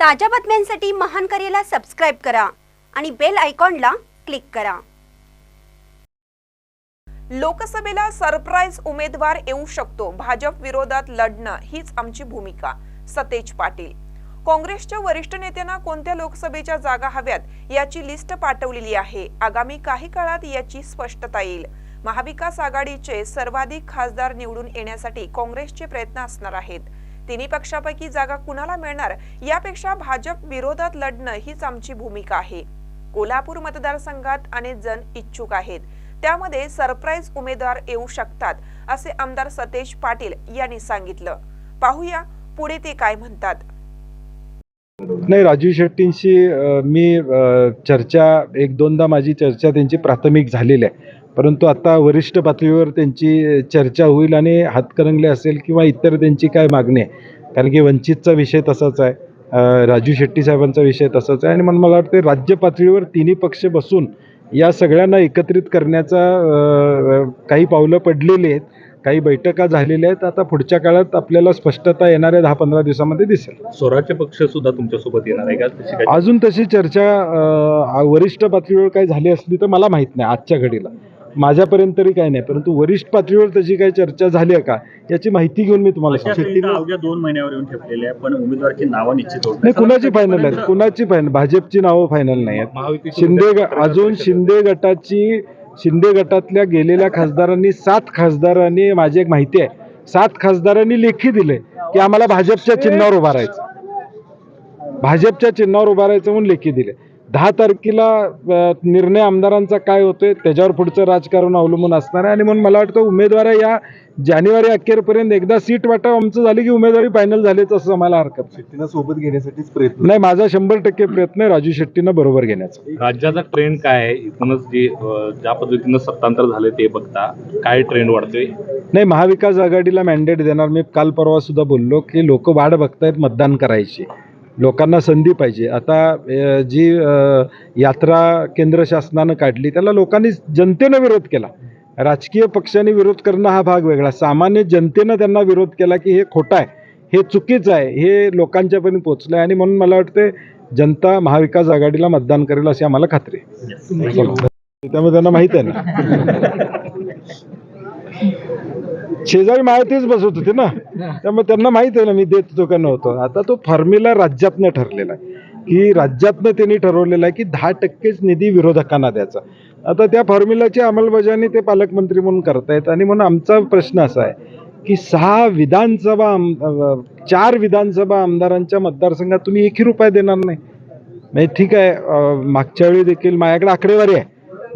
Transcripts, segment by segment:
ताज्या बातम्यांसाठी महान करेला सबस्क्राईब करा आणि बेल आयकॉनला क्लिक करा. लोकसभेला सरप्राईज उमेदवार येऊ शकतो. भाजप विरोधात लढणं हीच आमची भूमिका सतेज पाटील. काँग्रेसच्या वरिष्ठ नेत्यांना कोणत्या लोकसभेच्या जागा हव्यात याची लिस्ट पाठवलेली आहे. आगामी काही काळात याची स्पष्टता येईल. महाविकास आघाडीचे सर्वाधिक खासदार निवडून येण्यासाठी काँग्रेसचे प्रयत्न असणार आहेत. तिन्ही पक्षापैकी जागा कुणाला मिळणार यापेक्षा भाजप विरोधात लढणं हीच आमची भूमिका आहे. कोल्हापूर मतदारसंघात अनेक जण इच्छुक आहेत. त्यामध्ये सरप्राईज उमेदवार येऊ शकतात असे आमदार सतेज पाटील यांनी सांगितलं. पाहूया पुढे ते काय म्हणतात. नाही राजू शेट्टींशी मी चर्चा एक दोनदा माझी चर्चा त्यांची प्राथमिक झालेली आहे. परंतु आता वरिष्ठ पातळीवर त्यांची चर्चा होईल आणि हातकरंगले असेल किंवा इतर त्यांची काय मागणी आहे. कारण की वंचितचा विषय तसाच आहे. राजू शेट्टी साहेबांचा विषय तसाच आहे. आणि म्हणून मला वाटतं राज्य पातळीवर तिन्ही पक्ष बसून या सगळ्यांना एकत्रित करण्याचा काही पावलं पडलेली आहेत. काही बैठका झालेल्या आहेत. आता पुढच्या काळात आपल्याला स्पष्टता येणाऱ्या दहा पंधरा दिवसामध्ये दिसेल. स्वराज्य पक्ष सुद्धा तुमच्यासोबत येणार आहे का? अजून तशी चर्चा वरिष्ठ पातळीवर काही झाली असली तर मला माहीत नाही आजच्या घडीला. माझ्यापर्यंत तरी काही नाही परंतु वरिष्ठ पातळीवर तशी काही चर्चा झाली आहे का याची माहिती घेऊन मी तुम्हाला सांगतो. अवघ्या दोन महिन्यावर येऊन ठेपलेले आहे पण उमेदवाराची नावं निश्चित होत नाही कुणाची फायनल आहेत कुणाची फायनल भाजपची नावं फायनल नाही आहेत. शिंदे ग- अजून शिंदे गटाची शिंदे गटातल्या गेलेल्या खासदारांनी सात खासदारांनी माझी एक माहिती आहे सात खासदारांनी लेखी दिले की आम्हाला भाजपच्या चिन्हावर उभा राहायचं. भाजपच्या चिन्हावर उभा राहायचं म्हणून लेखी दिले. दहा तारखेला निर्णय आमदारांचा काय होतोय त्याच्यावर पुढचं राजकारण अवलंबून असणार आहे. आणि म्हणून मला वाटतं उमेदवार या जानेवारी अखेरपर्यंत एकदा सीट वाटप आमचं झाली की उमेदवारी फायनल झालीच असं मला हरकत नाही. शेट्टींना सोबत घेण्यासाठीच प्रयत्न नाही माझा शंभर टक्के प्रयत्न आहे राजू शेट्टीनं बरोबर घेण्याचा. राज्याचा ट्रेंड काय आहे? इथूनच जे ज्या पद्धतीनं सत्तांतर झाले ते बघता काय ट्रेंड वाढतोय? नाही महाविकास आघाडीला मॅन्डेट देणार मी काल परवा सुद्धा बोललो की लोक वाट बघतायत मतदान करायची. लोकांना संधी पाहिजे. आता जी यात्रा केंद्र शासनानं काढली त्याला लोकांनी जनतेनं विरोध केला. राजकीय पक्षांनी विरोध करणं हा भाग वेगळा. सामान्य जनतेनं त्यांना विरोध केला की हे खोटं आहे हे चुकीचं आहे हे लोकांच्यापर्यंत पोचलं आहे आणि म्हणून मला वाटतं जनता महाविकास आघाडीला मतदान करेल अशी आम्हाला खात्री आहे. त्यामुळे त्यांना माहीत आहे ना. शेजारी माहितीच बसत होते ना. त्यामुळे त्यांना माहीत आहे ना मी देत होतो का नव्हतो. आता तो फॉर्म्युला राज्यातनं ठरलेला आहे. की राज्यातनं त्यांनी ठरवलेलं आहे की दहा टक्केच निधी विरोधकांना द्यायचा. आता त्या फॉर्म्युलाची अंमलबजावणी ते पालकमंत्री म्हणून करतायत. आणि म्हणून आमचा प्रश्न असा आहे की सहा विधानसभा चार विधानसभा आमदारांच्या मतदारसंघात तुम्ही एकही रुपया देणार नाही. म्हणजे ठीक आहे मागच्या वेळी देखील माझ्याकडे आकडेवारी आहे.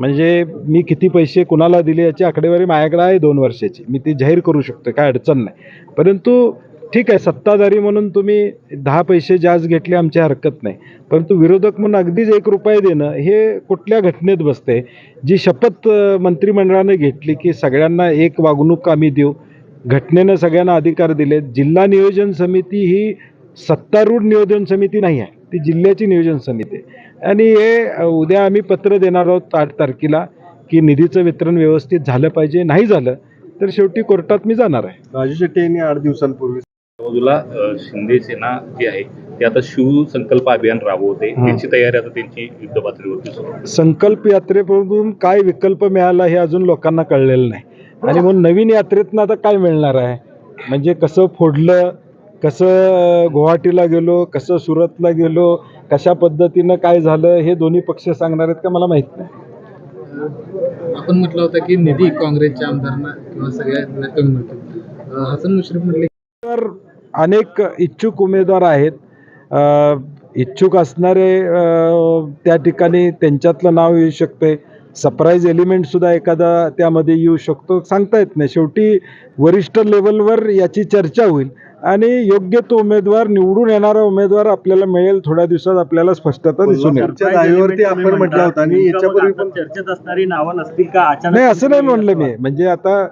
म्हणजे मी किती पैसे कुणाला दिले याची आकडेवारी माझ्याकडे आहे दोन वर्षाची. मी ती जाहीर करू शकतो काय अडचण नाही. परंतु ठीक आहे सत्ताधारी म्हणून तुम्ही दहा पैसे जास्त घेतले आमची हरकत नाही. परंतु विरोधक म्हणून अगदीच एक रुपये देणं हे कुठल्या घटनेत बसते जी शपथ मंत्रिमंडळाने घेतली की सगळ्यांना एक वागणूक आम्ही देऊ. घटनेनं सगळ्यांना अधिकार दिलेत. जिल्हा नियोजन समिती ही सत्तारूढ नियोजन समिती नाही आहे. ती जिल्ह्याची नियोजन समिती आहे. आणि हे उद्या आम्ही पत्र देणार आहोत आठ तारखेला की निधीचं वितरण व्यवस्थित झालं पाहिजे नाही झालं तर शेवटी कोर्टात मी जाणार आहे. राजू शेट्टी यांनी आठ दिवसांपूर्वी बाजूला शिंदे सेना जी आहे ते आता शिवसंकल्प अभियान राबवते. त्याची तयारी आता त्यांची युद्ध पातळीवरती. संकल्प यात्रेपासून काय विकल्प मिळाला हे अजून लोकांना कळलेलं नाही. आणि म्हणून नवीन यात्रेतनं आता काय मिळणार आहे? म्हणजे कसं फोडलं कसं गुवाहाटीला गेलो कसं सुरतला गेलो कशा पद्धतीनं काय झालं हे दोन्ही पक्ष सांगणार आहेत का मला माहीत नाही. आपण म्हटलं होतं की निधी काँग्रेसच्या आमदारांना किंवा मिळतो. अं, हसन मुश्रीफ म्हटले तर अनेक इच्छुक उमेदवार आहेत. अ, इच्छुक असणारे अ, त्या ठिकाणी त्यांच्यातलं नाव येऊ शकते. सरप्राईज एलिमेंटसुद्धा एखादा त्यामध्ये येऊ शकतो. सांगता येत नाही. शेवटी वरिष्ठ लेवलवर याची चर्चा होईल. आणि योग्य तो उमेदवार निवडून येणारा उमेदवार आपल्याला मिळेल थोड्या दिवसात आपल्याला स्पष्टता दिसून येईल. कोल्हापूरच्या जागेवरती आपण म्हटलं होतं आणि याच्यापूर्वी पण चर्चेत असणारी नावं नसतील का? अचानक नाही असं नाही म्हणलं मी. म्हणजे आता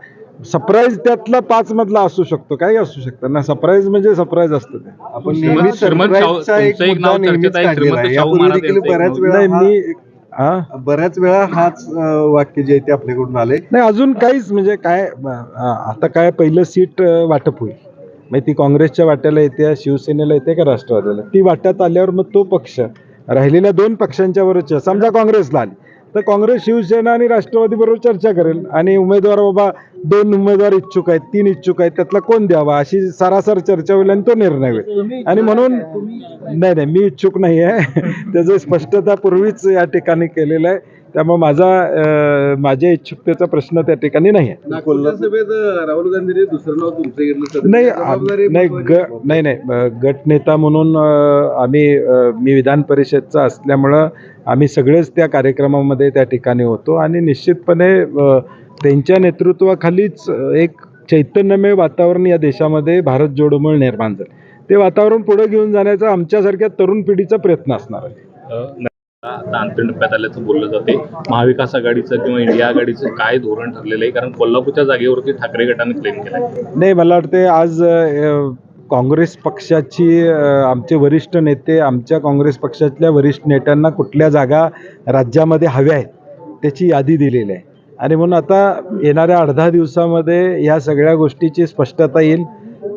सरप्राईज त्यातला पाच मधला असू शकतो काय असू शकतं. ना सरप्राईज म्हणजे सरप्राईज असतं ते. आपण श्रीमंत- नेहमी श्रीमंत शाहू- सरप्राईजचा एक तुमचं एक मुद्दा नाव नेहमीच चर्चेत आहे, काढलेला श्रीमंत आहे. शाहू यापूर्वी महाराज देखील यांचं एक बऱ्याच. वेळा नाही हा? मी हा? बऱ्याच वेळा हाच अं, वाक्य जे आहे ते आपल्याकडून आले. नाही अजून काहीच म्हणजे काय अं, आता काय पहिलं सीट अं, वाटप होईल. मग ती काँग्रेसच्या वाट्याला येते शिवसेनेला येते का राष्ट्रवादीला? ती वाट्यात आल्यावर मग तो पक्ष राहिलेल्या दोन पक्षांच्या बरोबर समजा काँग्रेसला आली तर काँग्रेस शिवसेना आणि राष्ट्रवादी बरोबर चर्चा करेल आणि उमेदवार बाबा दोन उमेदवार इच्छुक आहेत तीन इच्छुक आहेत त्यातला कोण द्यावा? अशी सरासर चर्चा होईल आणि तो निर्णय होईल. आणि म्हणून नाही नाही मी इच्छुक नाही आहे. त्याचं स्पष्टता पूर्वीच या ठिकाणी केलेलं आहे. त्यामुळे माझा माझ्या इच्छुकतेचा प्रश्न त्या ठिकाणी नाही राहुल गांधीने दुसरं नाव तुमचं नाही नाही ग नाही नाही गटनेता म्हणून आम्ही मी विधान परिषदचा असल्यामुळं आम्ही सगळेच त्या कार्यक्रमामध्ये त्या ठिकाणी होतो आणि निश्चितपणे त्यांच्या नेतृत्वाखालीच एक चैतन्यमय वातावरण या देशामध्ये भारत जोडोमुळे निर्माण झालं. ते वातावरण पुढे घेऊन जाण्याचा आमच्यासारख्या तरुण पिढीचा प्रयत्न असणार आहे. आता अंतिम टप्प्यात आल्याचं बोललं जाते. महाविकास आघाडीचं किंवा इंडिया आघाडीचं काय धोरण ठरलेलं आहे? कारण कोल्हापूरच्या जागेवरती ठाकरे गटाने क्लेम केलंय. नाही मला वाटते आज काँग्रेस पक्षाची आमचे वरिष्ठ नेते आमच्या काँग्रेस पक्षातल्या वरिष्ठ नेत्यांना कुठल्या जागा राज्यामध्ये हव्या आहेत त्याची यादी दिलेली आहे. आणि म्हणून आता येणाऱ्या अर्धा दिवसामध्ये या सगळ्या गोष्टीची स्पष्टता येईल.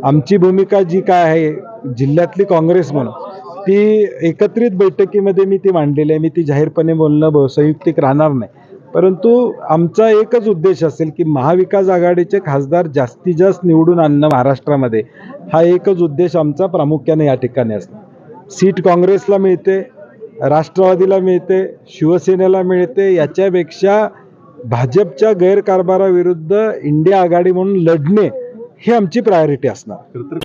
आमची भूमिका जी काय आहे जिल्ह्यातली काँग्रेस म्हणून ती एकत्रित बैठकीमध्ये मी ती मांडलेली आहे. मी ती जाहीरपणे बोलणं ब- संयुक्तिक राहणार नाही. परंतु आमचा एकच उद्देश असेल की महाविकास आघाडीचे खासदार जास्तीत जास्त निवडून आणणं महाराष्ट्रामध्ये. हा एकच उद्देश आमचा प्रामुख्याने या ठिकाणी असणार सीट काँग्रेसला मिळते राष्ट्रवादीला मिळते शिवसेनेला मिळते याच्यापेक्षा भाजपच्या गैरकारभाराविरुद्ध इंडिया आघाडी म्हणून लढणे ही आमची प्रायोरिटी असणार. खरं तर